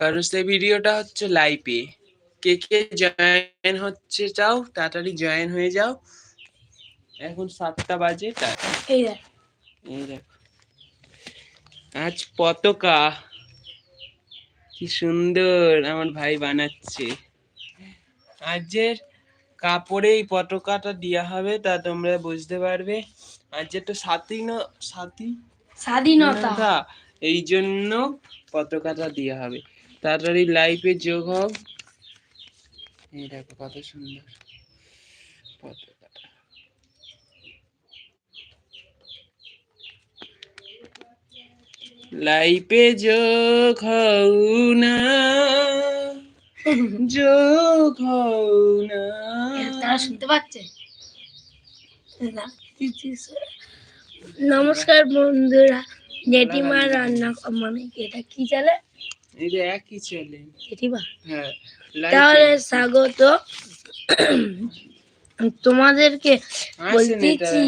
কারণ সেই ভিডিওটা হচ্ছে লাইভে কে কে জয়েন হচ্ছে চাও তাড়াতাড়ি জয়েন হয়ে যাও। এখন সাতটা বাজে এই দেখো। আজ পতাকা। কি সুন্দর আমার ভাই বানাচ্ছে। আজের কাপড়ে এই পতাকাটা দেওয়া হবে তা তোমরা বুঝতে পারবে। আর যেটা সাথী না সাথী স্বাধীনতা এই জন্য পতাকাটা দেওয়া হবে। তাড়াতাড়ি লাইভে যোগ হও। এই দেখো কত সুন্দর। লাইভে যোগ হও না। যোগ হও না। তারা শুনতে পাচ্ছে? নমস্কার বন্ধুরা, জেঠিমা রান্না মানে এটা কি চলে এই যে একই চলে জেঠিমা? হ্যাঁ তাহলে স্বাগত। তোমাদেরকে বলতেছি।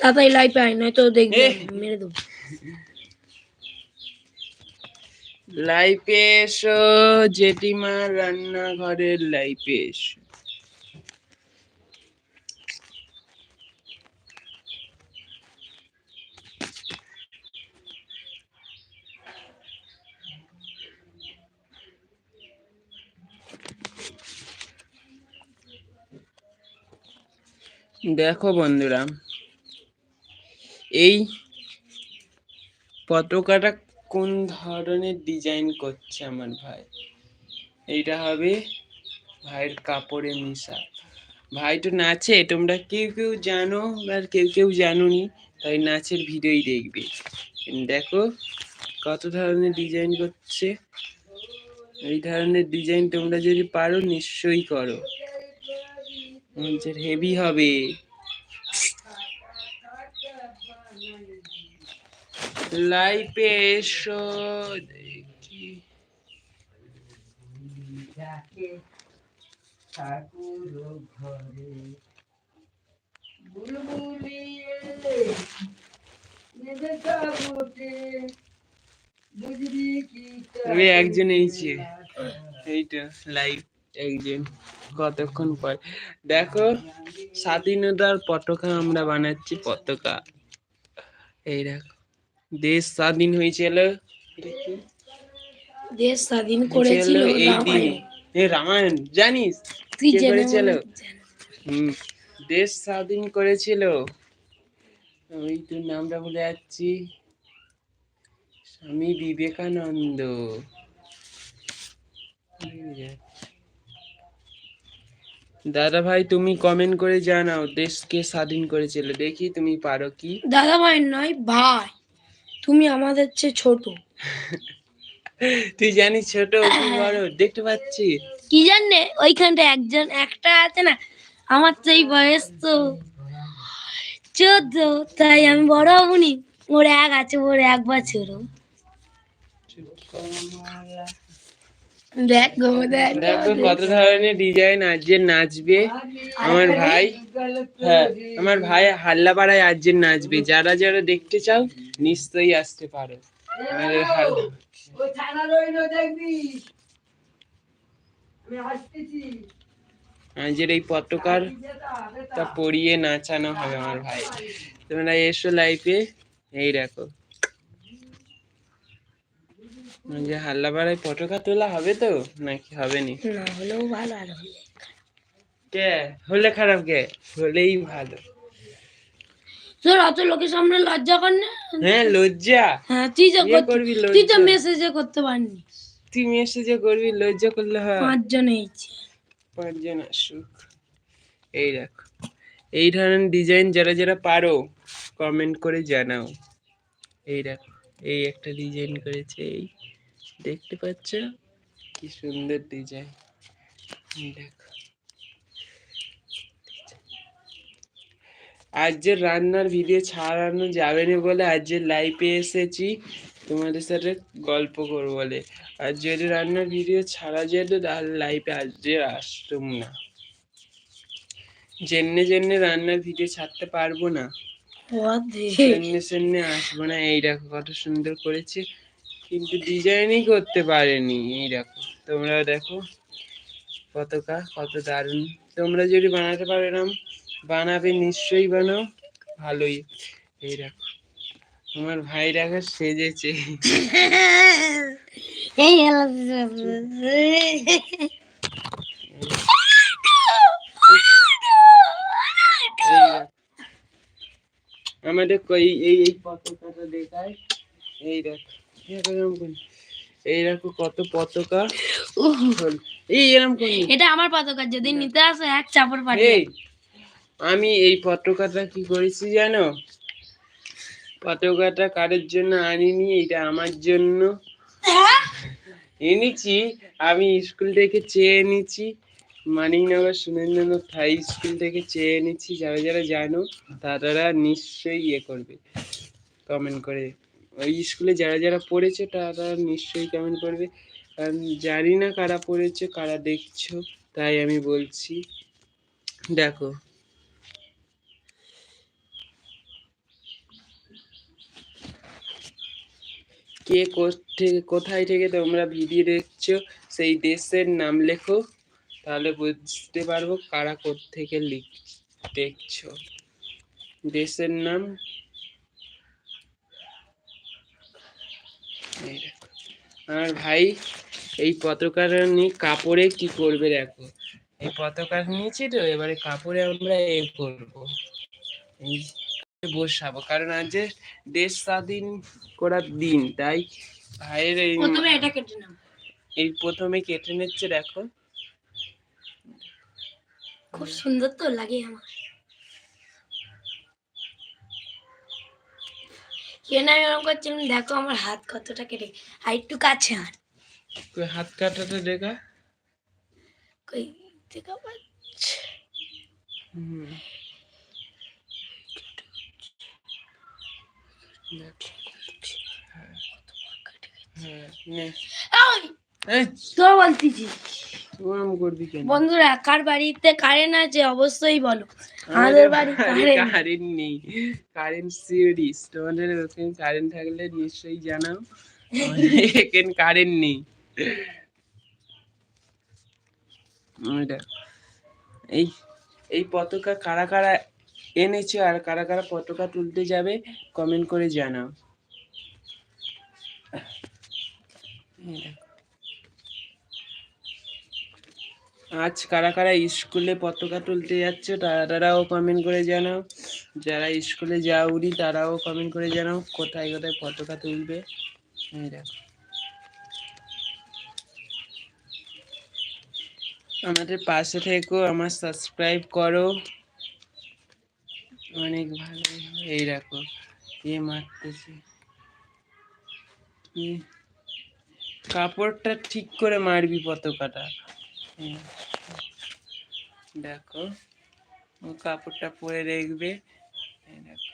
তাড়াতাড়ি লাইভে আয় নয়তো দেখবে মেরে দেবো। লাইভে এসো জেঠিমা রান্নাঘরের লাইভে এসো। দেখো বন্ধুরা, এই পতাকাটা কোন ধরনের ডিজাইন করছে আমার ভাই? এইটা হবে ভাইয়ের কাপড়ে মিশা ভাই তো নাচে, তোমরা কেউ কেউ জানো আর কেউ কেউ জানো জানোনি, তাই নাচের ভিডিওই দেখবে। দেখো কত ধরনের ডিজাইন করছে। এই ধরনের ডিজাইন তোমরা যদি পারো, নিশ্চয়ই করো। হেভি হবে। লাইভে এসো দেখি। ওই একজন এইছে এইটা লাইভ একজন কতক্ষণ পর? দেখো স্বাধীনতার পতাকা আমরা বানাচ্ছি পতাকা। এই দেখো দেশ স্বাধীন হয়েছিল। দেশ স্বাধীন করেছিল এই দিন। এ রামায়ণ জানিস? কে করেছিল? হুম দেশ স্বাধীন করেছিল। ওই তোর নামটা ভুলে যাচ্ছি। স্বামী বিবেকানন্দ। দাদা ভাই তুমি কমেন্ট করে জানাও দেশকে স্বাধীন করেছিল। দেখি তুমি পারো কি? দাদা ভাই নয় ভাই। তুমি আমাদের চেয়ে ছোট। তুই জানিস ছোট বড় দেখতে পাচ্ছি। কি জানে ওইখানটা একজন একটা আছে না? আমার তো এই বয়স তো চোদ্দ তাই আমি বড় হবনি। ওর এক আছে ওর এক বছর। দেখ দেখ কত ধরনের ডিজাইন আজকে নাচবে। আমার ভাই হ্যাঁ আমার ভাই হাল্লাপাড়ায় আজকে নাচবে। যারা যারা দেখতে চাও নিশ্চয়ই আসতে পারো। হাল্লা- আজকের এই পতাকার তা পরিয়ে নাচানো হবে আমার ভাই। তোমরা এসো লাইফে এই দেখো। যে হাল্লাপাড়ায় পতাকা তোলা হবে তো নাকি হবে নি না হলেও ভালো আর হলে কে? হলে খারাপ কে? হলেই ভালো। তোর অত লোকের সামনে লজ্জা কর না। হ্যাঁ লজ্জা। হ্যাঁ তুই যা করবি তুই তো মেসেজে করতে পারনি তুই মেসেজে করবি লজ্জা করলে হয়। পাঁচজন হয়েছে। পাঁচজন আসুক। এই দেখো। এই ধরনের ডিজাইন যারা যারা পারো কমেন্ট করে জানাও। এই দেখো এই একটা ডিজাইন করেছে এই। দেখতে পাচ্ছ কি সুন্দর ডিজাইন। দেখো। আজ যে রান্নার ভিডিও ছাড়ানো যাবে না বলে আজ যে লাইভে এসেছি তোমাদের সাথে গল্প করব বলে। আর যদি রান্নার ভিডিও ছাড়া যেত তাহলে লাইভে আজ যে আসতুম না। জেনে জেনে রান্নার ভিডিও ছাড়তে পারব না সামনে সামনে আসব না। এই দেখো কত সুন্দর করেছে। কিন্তু ডিজাইনই করতে পারেনি। এই দেখো তোমরা দেখো পতাকা কত দারুণ। তোমরা যদি বানাতে পারো এরম, বানাবে নিশ্চয়ই বানাও, ভালোই। এই দেখো, তোমার ভাই দেখো সেজেছে। আমাদের এই এই পতাকাটা দেখায়। এই দেখো। কত পতাকা? এই এরম করি এটা আমার পতাকা যদি নিতে আসো এক চাপড় পাঠিয়ে আমি এই পতাকাটা কি করেছি জানো? পতাকাটা কারের জন্য আনিনি? এটা আমার জন্য। এনেছি আমি স্কুল থেকে চেয়ে এনেছি। মানিকনগর সুরেন্দ্রনাথ হাই স্কুল থেকে চেয়ে এনেছি। যারা যারা জানো তারা নিশ্চয়ই ইয়ে করবে। কমেন্ট করে ওই স্কুলে যারা যারা পড়েছে তারা নিশ্চয়ই কমেন্ট করবে কারণ জানি না কারা পড়েছে, কারা দেখছ, তাই আমি বলছি। দেখো। কে কোথেকে কোথায় থেকে তোমরা ভিডিও দেখছ, সেই দেশের নাম লেখো, তাহলে বুঝতে পারব কারা থেকে লিখ, দেখছ। দেশের নাম এই দেখো। আমার ভাই এই পতাকাটা নিয়ে কাপড়ে কি করবে দেখো। এই পতাকা নিয়েছি তো এবারে কাপড়ে আমরা এ করব। এই বসাবো কারণ আজ যে দেশ স্বাধীন করার দিন তাই ভাইয়ের এই এই প্রথমে কেটে নিচ্ছে দেখো। খুব সুন্দর তো লাগে আমার। কেন আমি এরকম করছিলাম দেখো আমার হাত কতটা কেটে আর একটু কাছে আর কই হাত কাটাটা দেখা? কই দেখা পাচ্ছে। হ্যাঁ, হ্যাঁ, নে। এই, তো বলতেছি বন্ধুরা কার বাড়িতে কারেন্ট আছে অবশ্যই বলো। আমাদের বাড়ি কারেন্ট নেই। কারেন্ট সিরিজ তোমাদের ওখানে কারেন্ট থাকলে নিশ্চয়ই জানাও। এখানে কারেন্ট নেই। এই এই পতাকা কারা কারা এনেছো আর কারা কারা পতাকা তুলতে যাবে কমেন্ট করে জানাও। দেখো। আজ কারা কারা স্কুলে পতাকা তুলতে যাচ্ছে, তারাও কমেন্ট করে জানাও। যারা স্কুলে যাওনি, তারাও কমেন্ট করে জানাও, কোথায় কোথায় পতাকা তুলবে। আমাদের পাশে থেকেও আমার সাবস্ক্রাইব করো। অনেক ভালো এই দেখো, এ মারতেছে। কাপড়টা ঠিক করে মারবি পতাকাটা। দেখো ও কাপড়টা পরে দেখবে। দেখো।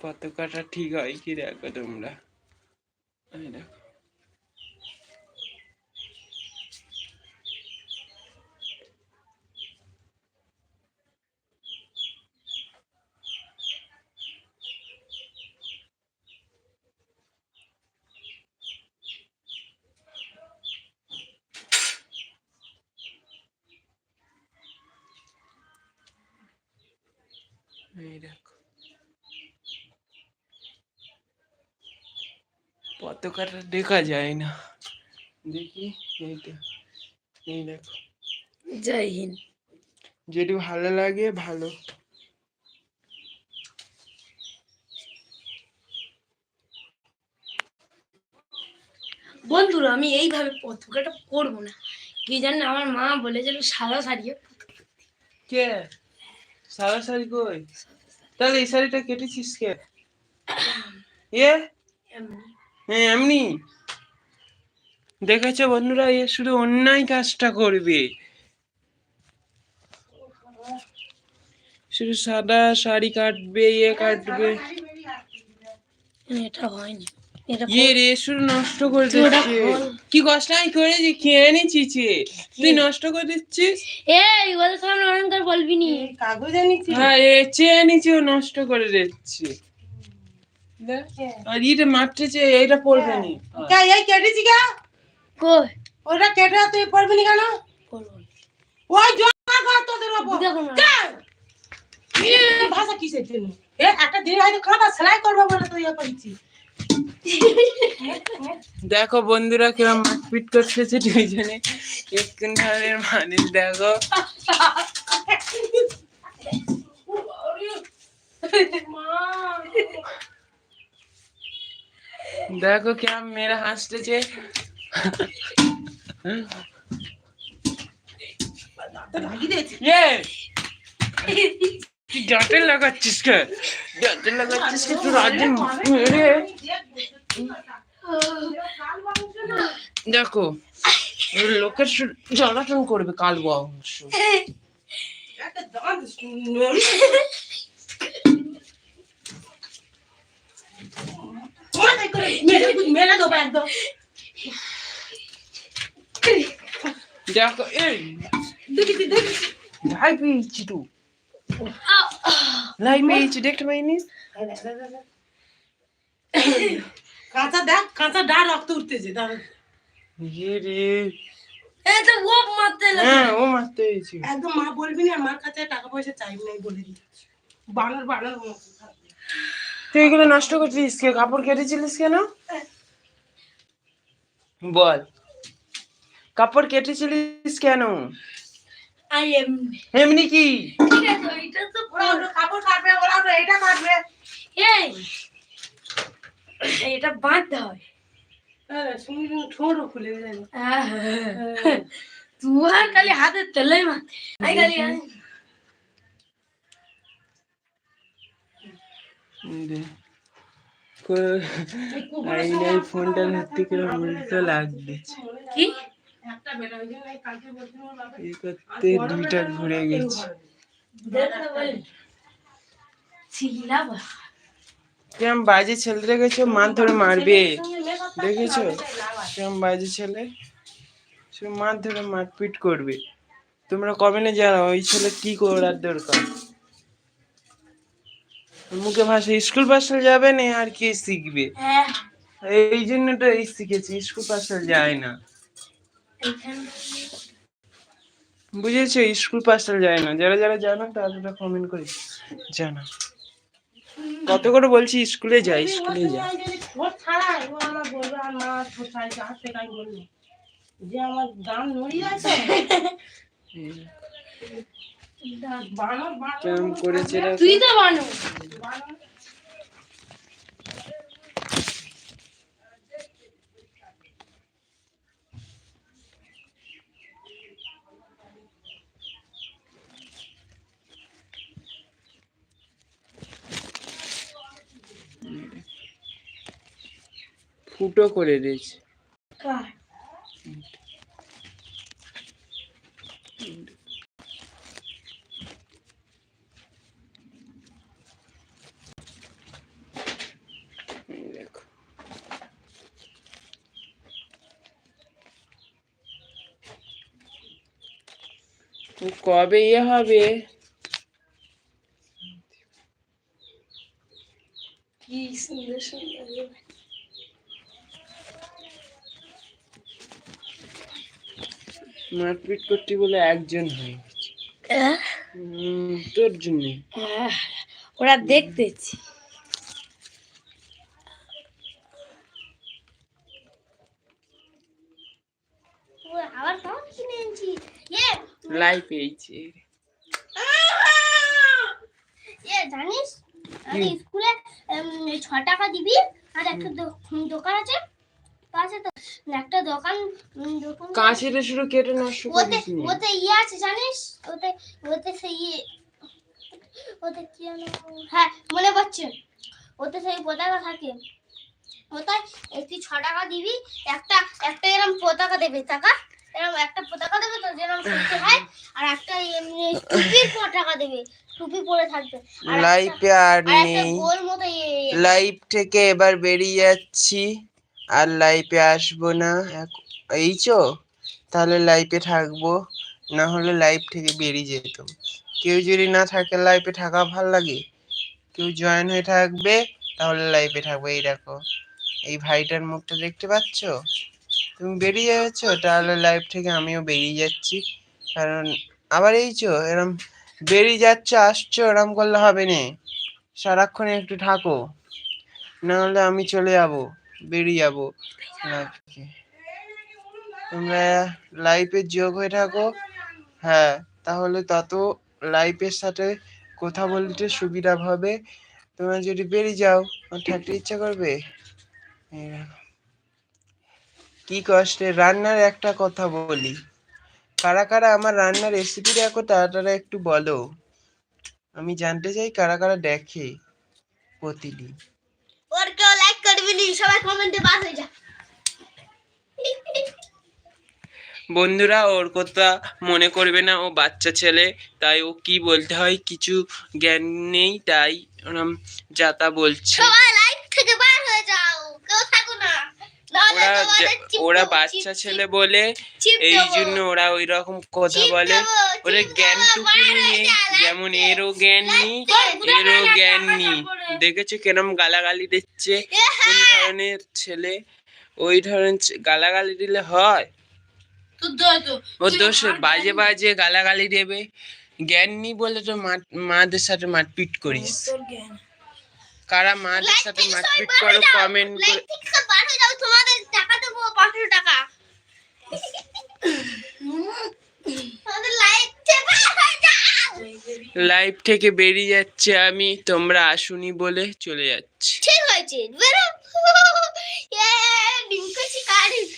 পতাকাটা ঠিক হয় কি দেখো তোমরা? দেখো। এই দেখো। পতাকাটা দেখা যায় না। দেখি এইটা এই দেখো। জয় হিন্দ যদি ভালো লাগে ভালো। বন্ধুরা আমি এইভাবে পতাকাটা করব না। কি জানেন আমার মা বলেছিল সাদা শাড়ি কে? সাদা শাড়ি কই? তাহলে এই শাড়িটা কেটেছিস কে? এ? হ্যাঁ এমনি। দেখেছ বন্ধুরা, এ শুধু অন্যায় কাজটা করবে। শুধু সাদা শাড়ি কাটবে ইয়ে কাটবে। এটা হয়নি। ইয়ে শুরু নষ্ট করে। কি কষ্টাই করেছি খেয়ে নিচ্ছি তুই নষ্ট করে দিচ্ছিস? এই ওদের সামনে ওরকম করে বলবি নি। কাগজে নিচ্ছি হ্যাঁ এ চেয়ে নিচে নষ্ট করে দিচ্ছে। আর এটা মারতেছে এইটা পড়বে নি। কে? এই কেটেছি কে? কই? ওটা কেটে তুই পড়বি না কেন? ওই জমা কর তোদের ওপর। ভাষা কিসের জন্য? এ একটা দিন হয়তো খাতা সেলাই করব বলে তুই ইয়ে করেছিস। দেখো বন্ধুরা কিরম মারপিট করতেছে দুইজনে। একটুন ধরনের মানুষ দেখো। দেখো কিরম মেয়েরা হাসতেছে। লাগিয়ে তুই লাগাচ্ছিস কে? লাগাচ্ছিস কে? রাজ্যে মেরে দেখো লোকের জ্বালাতন করবে কাল একদম দেখো এই। দেখি দেখি লাই পেয়েছি তো লাই পেয়েছি দেখতে পাইনি কাঁচা দেখ কাঁচা ডা রক্ত উঠতেছে দাঁড়া এই তো ও মারতে হ্যাঁ ও মারতে হয়েছে একদম মা বলবি না মার কাছে টাকা পয়সা চাইবি নাই বলে দিচ্ছি বানর বানর তুই এগুলো নষ্ট করছিস কে? কাপড় কেটেছিলিস কেন? বল। কাপড় কেটেছিলিস কেন? আই এম এমনি কি? ঠিক আছে এটা তো ওরা কাপড় কাটবে ওরা ওটা এটা কাটবে এই এটা বাঁধতে হয় হ্যাঁ, শুনি শুনি ঠোঁটও খুলে যায় তুই খালি হাতে তেলেই মার আই খালি দে। কো- আইনাই ফোনটা ধরতে করে উল্টো লাগতেছে কি? এই করতে দুইটা ঘুরে গেছে। কেমন বাজে ছেলেরা গেছে মান ধরে মারবে। দেখেছ। কেমন বাজে ছেলে? সে মার ধরে মারপিট করবে। তোমরা কবে না জানো ওই ছেলে কি করার দরকার? মুখে ভাষা স্কুল পাশে যাবে না আর কি শিখবে? হ্যাঁ। এই জন্য তো এই শিখেছি স্কুল পাশে যায় না। বুঝেছ স্কুল পাশে যায় না। যারা যারা জানো তারা কমেন্ট করে। জানা কত করে বলছি স্কুলে যাই স্কুলে যাই আমি যদি ঠোঁট ছাড়াই, ও আমার বলবে, আর মা ঠোঁট ছাড়াইছে, হাত থেকে আমি বলব। যে আমার গান নড়িয়ে আছে বানর বানর কেমন করেছে এরা? তুই তো বানো বানর ফুটো করে দিয়েছে। দেখো। কবে ইয়ে হবে? কি সুন্দর সুন্দর মারপিট করতে বলে একজন হয়ে তোর জন্য। ওরা দেখতেছি। আবার কিনে এনেছি। ইয়ে লাই পেয়েছে ইয়ে জানিস? আরে স্কুলে ছ টাকা দিবি আর একটা দো- দোকান আছে পাশে তো। একটা দোকান কাছের শুরু কেটে নষ্ট ওতে করিস নি ওতে ইয়ে আছে জানিস? ওতে ওতে সেই ইয়ে ওতে কি হ্যাঁ মনে পড়ছে। ওতে সেই পতাকা থাকে। ওটাই একটি ছ টাকা দিবি একটা একটা এরকম পতাকা দেবে টাকা এরকম একটা পতাকা দেবে তো যেরকম করতে হয় আর একটা এমনি টুপির পতাকা দেবে টুপি পরে থাকবে। লাইফে আর নেই। গোল মতো ইয়ে- ইয়ে- লাইফ থেকে এবার বেরিয়ে যাচ্ছি। আর লাইফে আসব না। এই চো তাহলে লাইফে থাকব, না হলে লাইফ থেকে বেরিয়ে যেতাম। কেউ যদি না থাকে লাইফে থাকা ভালো লাগে? কেউ জয়েন হয়ে থাকবে, তাহলে লাইফে থাকবে। এই দেখো, এই ভাইটার মুখটা দেখতে পাচ্ছ? তুমি বেরিয়ে যাচ্ছ, তাহলে লাইফ থেকে আমিও বেরিয়ে যাচ্ছি। কারণ, আবার এই চো এরম বেরিয়ে যাচ্ছ, আসছো, এরম করলে হবে না। সারাক্ষণ একটু থাকো নাহলে আমি চলে যাব। বেরিয়ে যাব। তোমরা লাইফে যোগ হয়ে থাকো। হ্যাঁ তাহলে তত লাইফের সাথে কথা বলতে সুবিধা হবে। তোমরা যদি বেরিয়ে যাও থাকতে ইচ্ছা করবে। কি কষ্টে রান্নার একটা কথা বলি। কারা কারা আমার রান্নার রেসিপি দেখো তারা একটু বলো। আমি জানতে চাই কারা কারা দেখে প্রতিদিন ওর কেউ লাইক করবি নি সবাই কমেন্টে পাস হয়ে যা বন্ধুরা ওর কথা মনে করবে না ও বাচ্চা ছেলে তাই ও কি বলতে হয় কিছু জ্ঞান নেই তাই ওরম যা তা বলছে। হয়ে ওরা বাচ্চা ছেলে বলে এই জন্য ওরা ওই রকম কথা বলে। ওরে জ্ঞানটুকু নিয়ে যেমন এরও জ্ঞান নেই এরও জ্ঞান নেই। দেখেছ কেরম গালাগালি দিচ্ছে? কোন ধরনের ছেলে? ওই ধরনের গালাগালি দিলে হয়? ও দোষ বাজে বাজে গালাগালি দেবে। জ্ঞান নেই বলে তো মা- মাদের সাথে মারপিট করিস। কারা মাদের সাথে মারপিট করো কমেন্ট করে তোমাদের টাকা দেবো পাঁচশো টাকা। লাইভ থেকে বেরিয়ে যাচ্ছে আমি তোমরা আসুনি বলে চলে যাচ্ছি। ঠিক হয়েছে।